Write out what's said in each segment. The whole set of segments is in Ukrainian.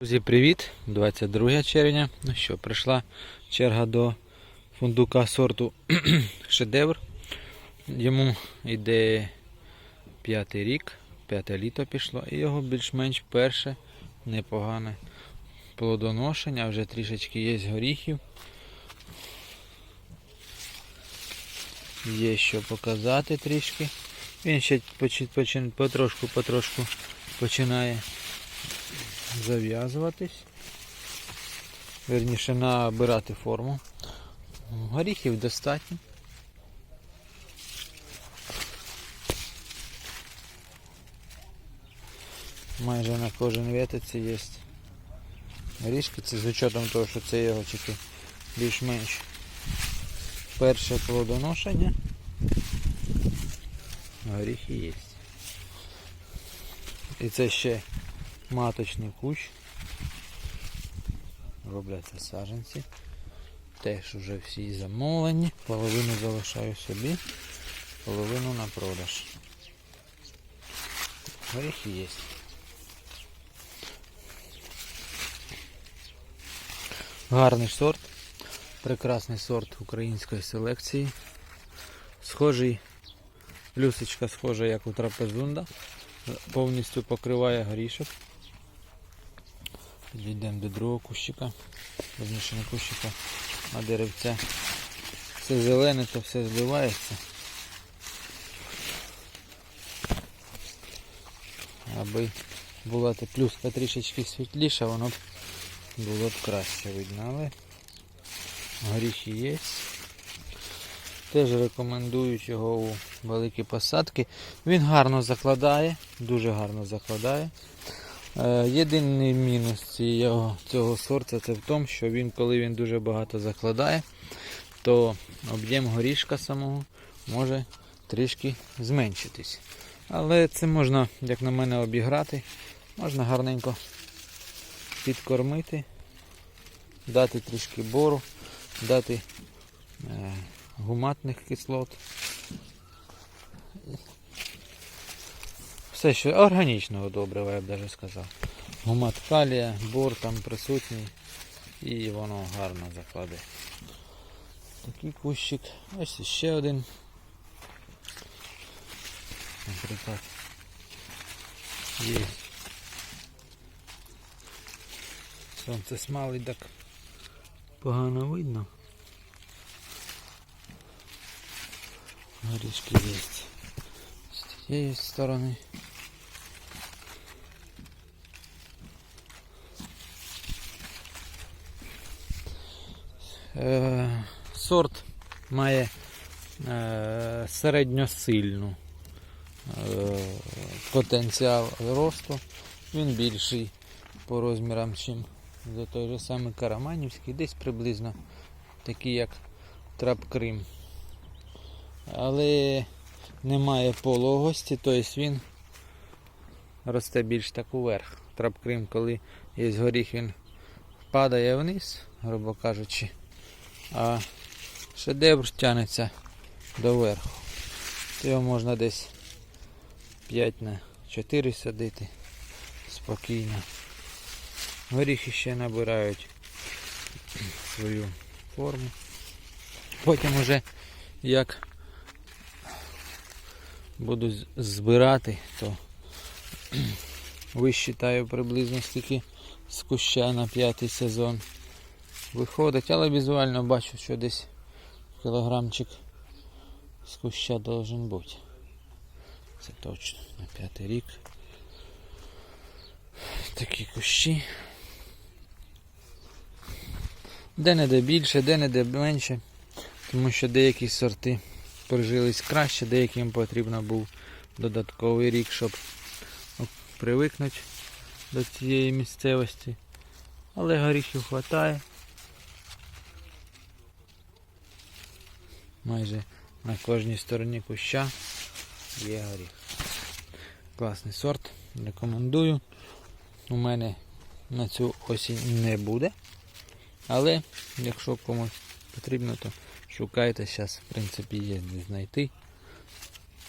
Друзі, привіт! 22 червня. Ну що, прийшла черга до фундука сорту шедевр. Йому йде п'ятий рік, п'яте літо пішло, і його більш-менш перше непогане плодоношення, вже трішечки є горіхів. Є що показати трішки. Він ще потрошку, потрошку починає зав'язуватись. Верніше набирати форму. Горіхів достатньо. Майже на кожен ветиці є горішки. Це з учетом того, що це його тільки більш-менш перше плодоношення. Горіхи є. І це ще маточний кущ. Робляться саджанці. Теж уже всі замовлені. Половину залишаю собі, половину на продаж. Горіхи є. Гарний сорт. Прекрасний сорт української селекції. Схожий, плюсочка схожа, як у трапезунда. Повністю покриває горішок. Підійдемо до другого кущика. Верніше кущика, а деревця. Все зелене, то все збивається. Аби була плюска трішечки світліша, воно б було б краще видно, але горіхи є. Теж рекомендують його у великі посадки. Він гарно закладає, дуже гарно закладає. Е, Єдиний мінус цього, цього сорта це в тому, що він, коли він дуже багато закладає, то об'єм горішка самого може трішки зменшитись. Але це можна, як на мене, обіграти. Можна гарненько підкормити, дати трішки бору, дати е, гуматних кислот. Все, що органічного добрива, я б навіть сказав. Гумат калія, бор там присутній і воно гарно закладе. Такий кущик. Ось ще один. Наприклад. Є. Сонце смалить так погано видно. Горішки є. З цієї сторони. Сорт має е, середньосильну е, потенціал росту. Він більший по розмірам, чим за той же самий Караманівський, десь приблизно такий як трап Крим. Але немає пологості, тобто він росте більш так уверх. Трап Крим, коли є горіх, він падає вниз, грубо кажучи, а шедевр тягнеться доверху. Його можна десь 5 на 4 садити спокійно. Горіхи ще набирають свою форму. Потім уже як буду збирати, то висчитаю приблизно скільки з куща на п'ятий сезон виходить, але візуально бачу, що десь кілограмчик з куща должен бути. Це точно на п'ятий рік. Такі кущі. Де-не-де більше, де-не-де менше, тому що деякі сорти прижились краще, деяким потрібно був додатковий рік, щоб привикнути до цієї місцевості. Але горіхів вистачає. Майже на кожній стороні куща є горіх. Класний сорт, рекомендую. У мене на цю осінь не буде. Але якщо комусь потрібно, то шукайте. Зараз, в принципі, є де знайти.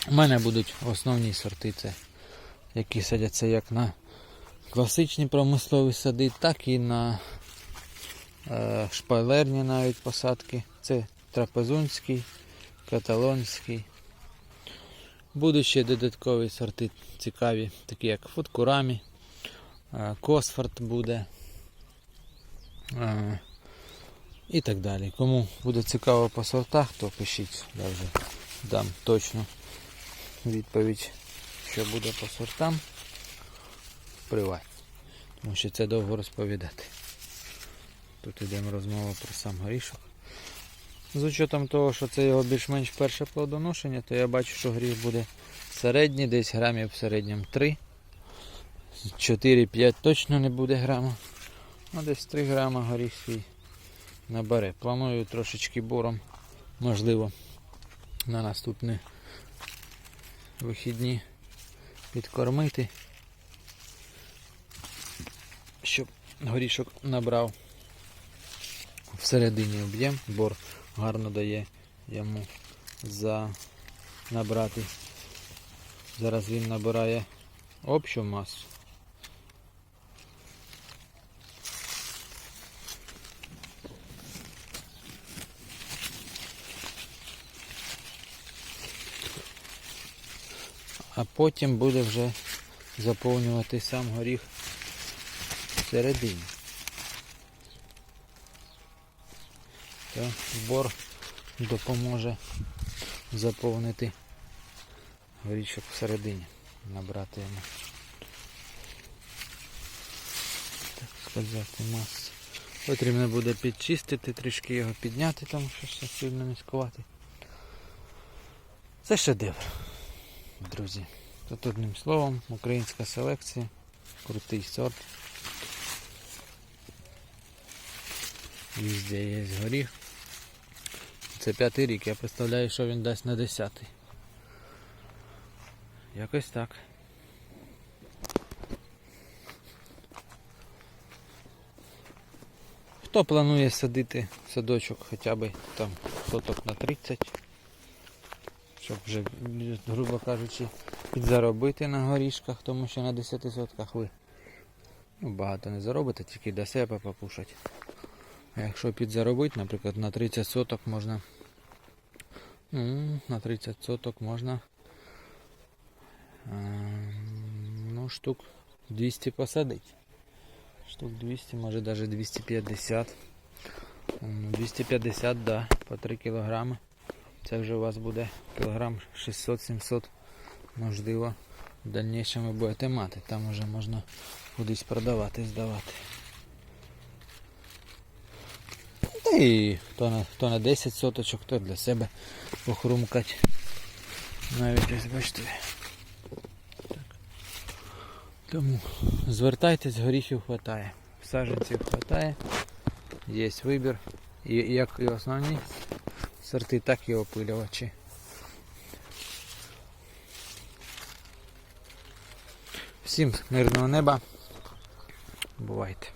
У мене будуть основні сорти, це які садяться як на класичні промислові сади, так і на е, шпалерні навіть посадки. Це трапезунський, каталонський. Будуть ще додаткові сорти цікаві, такі як фудкурамі, е, Косфорд буде. І так далі. Кому буде цікаво по сортах, то пишіть, я вже дам точну відповідь, що буде по сортам приват. Тому що це довго розповідати. Тут йдемо розмова про сам горішок. З учетом того, що це його більш-менш перше плодоношення, то я бачу, що горіх буде середній, десь грамів в середньому 3. 4-5 точно не буде грама. А десь 3 грама горіх свій набере. Планую трошечки бором, можливо, на наступні вихідні підкормити, щоб горішок набрав всередині об'єм, бор гарно дає йому за набрати. Зараз він набирає общу масу. А потім буде вже заповнювати сам горіх всередині. То збор допоможе заповнити горішок всередині, набрати йому. Так сказати, масу. Потрібно буде підчистити, трішки його підняти, тому що ще сильно низькувати. Це шедевр, друзі. Тут одним словом, українська селекція, крутий сорт. Везде є горіх. Це п'ятий рік, я представляю, що він дасть на десятий. Якось так. Хто планує садити садочок хоча б там соток на 30, щоб вже, грубо кажучи, підзаробити на горішках, тому що на 10 сотках ви ну, багато не заробите, тільки для себе покушати. Якщо підзаробити, наприклад, на 30 соток можна. На 30 соток можна. ем, Ну, штук 200 посадити. Штук 200, може навіть 250. 250, да, по 3 кілограми. Це вже у вас буде кілограм 600-700, можливо, в дальнішому будете мати. Там вже можна кудись продавати, здавати. Та і хто на, хто на 10 соточок, хто для себе похрумкать. Навіть ось бачите. Так. Тому звертайтесь, горіхів хватає. Саджанців хватає. Є вибір. І як і основні сорти, так і опилювачі. Всім мирного неба. Бувайте.